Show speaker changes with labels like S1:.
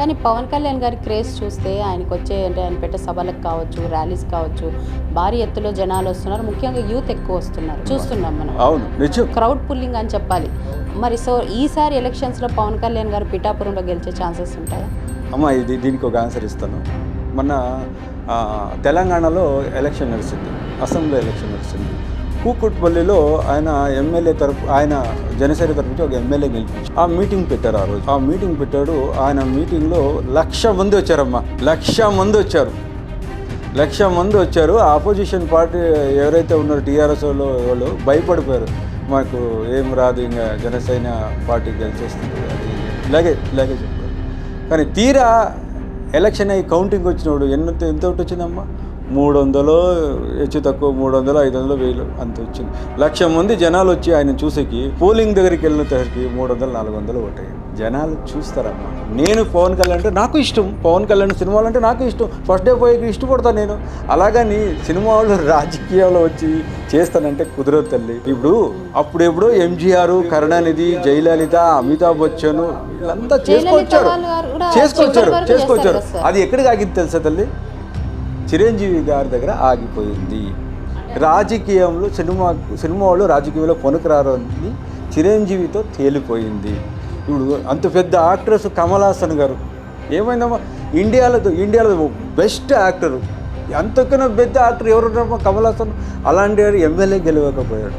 S1: కానీ పవన్ కళ్యాణ్ గారి క్రేజ్ చూస్తే ఆయనకు వచ్చే అంటే ఆయన పెట్టే సభలకు కావచ్చు ర్యాలీస్ కావచ్చు భారీ ఎత్తులో జనాలు వస్తున్నారు. ముఖ్యంగా యూత్ ఎక్కువ వస్తున్నారు. చూస్తున్నాం మనం.
S2: అవును నిజం.
S1: క్రౌడ్ పుల్లింగ్ అని చెప్పాలి. మరి సో ఈసారి ఎలక్షన్స్లో పవన్ కళ్యాణ్ గారు పిఠాపురంలో గెలిచే ఛాన్సెస్ ఉంటాయా?
S2: అమ్మ ఇది దీనికి ఒక ఆన్సర్ ఇస్తాను. మొన్న ఆ, తెలంగాణలో ఎలక్షన్ నడిచింది. అసెంబ్లీ ఎలక్షన్ నడిచింది. కూకుట్పల్లిలో ఆయన ఎమ్మెల్యే తరపు ఆయన జనసేన తరపు నుంచి ఒక ఎమ్మెల్యే గెలిపించి ఆ మీటింగ్ పెట్టారు ఆ రోజు. ఆ మీటింగ్ పెట్టాడు. ఆయన మీటింగ్లో లక్ష మంది వచ్చారమ్మా. లక్ష మంది వచ్చారు. లక్ష మంది వచ్చారు. ఆపోజిషన్ పార్టీ ఎవరైతే ఉన్నారో టీఆర్ఎస్ వాళ్ళు వాళ్ళు భయపడిపోయారు. మాకు ఏం రాదు ఇంకా జనసేన పార్టీ గెలిచేస్తుంది అది ఇలాగే ఇలాగే చెప్పారు. కానీ తీరా ఎలక్షన్ అయ్యి కౌంటింగ్ వచ్చినప్పుడు ఎంత ఎంత ఒకటి వచ్చిందమ్మా? మూడు వందలు హెచ్చు తక్కువ మూడు వందలు ఐదు వందలు వేలు అంత వచ్చింది. లక్ష మంది జనాలు వచ్చి ఆయన చూసేకి పోలింగ్ దగ్గరికి వెళ్ళినసరికి మూడు వందలు నాలుగు వందలు ఒకటాయి జనాలు చూస్తారమ్మా. నేను పవన్ కళ్యాణ్ అంటే నాకు ఇష్టం. పవన్ కళ్యాణ్ సినిమాలు అంటే నాకు ఇష్టం. ఫస్ట్ డే పోయి ఇష్టపడతాను నేను. అలాగని సినిమా వాళ్ళు రాజకీయాల్లో వచ్చి చేస్తానంటే కుదరదు తల్లి. ఇప్పుడు అప్పుడెప్పుడో ఎంజీఆర్ కరుణానిధి జయలలిత అమితాబ్ బచ్చన్ వీళ్ళంతా చేసుకొచ్చారు. చేసుకొచ్చారు చేసుకొచ్చారు. అది ఎక్కడికి ఆగింది తెలుసా తల్లి? చిరంజీవి గారి దగ్గర ఆగిపోయింది. రాజకీయంలో సినిమా సినిమా వాళ్ళు రాజకీయంలో కొనుక్కురారు అని చిరంజీవితో తేలిపోయింది. ఇప్పుడు అంత పెద్ద యాక్ట్రెస్ కమల్ హాసన్ గారు ఏమైందమ్మా? ఇండియాలో ఇండియాలో బెస్ట్ యాక్టర్. అంతకన్నా పెద్ద యాక్టర్ ఎవరున్నారమ్మా కమల్ హాసన్? అలాంటి ఎమ్మెల్యే గెలవకపోయాడు.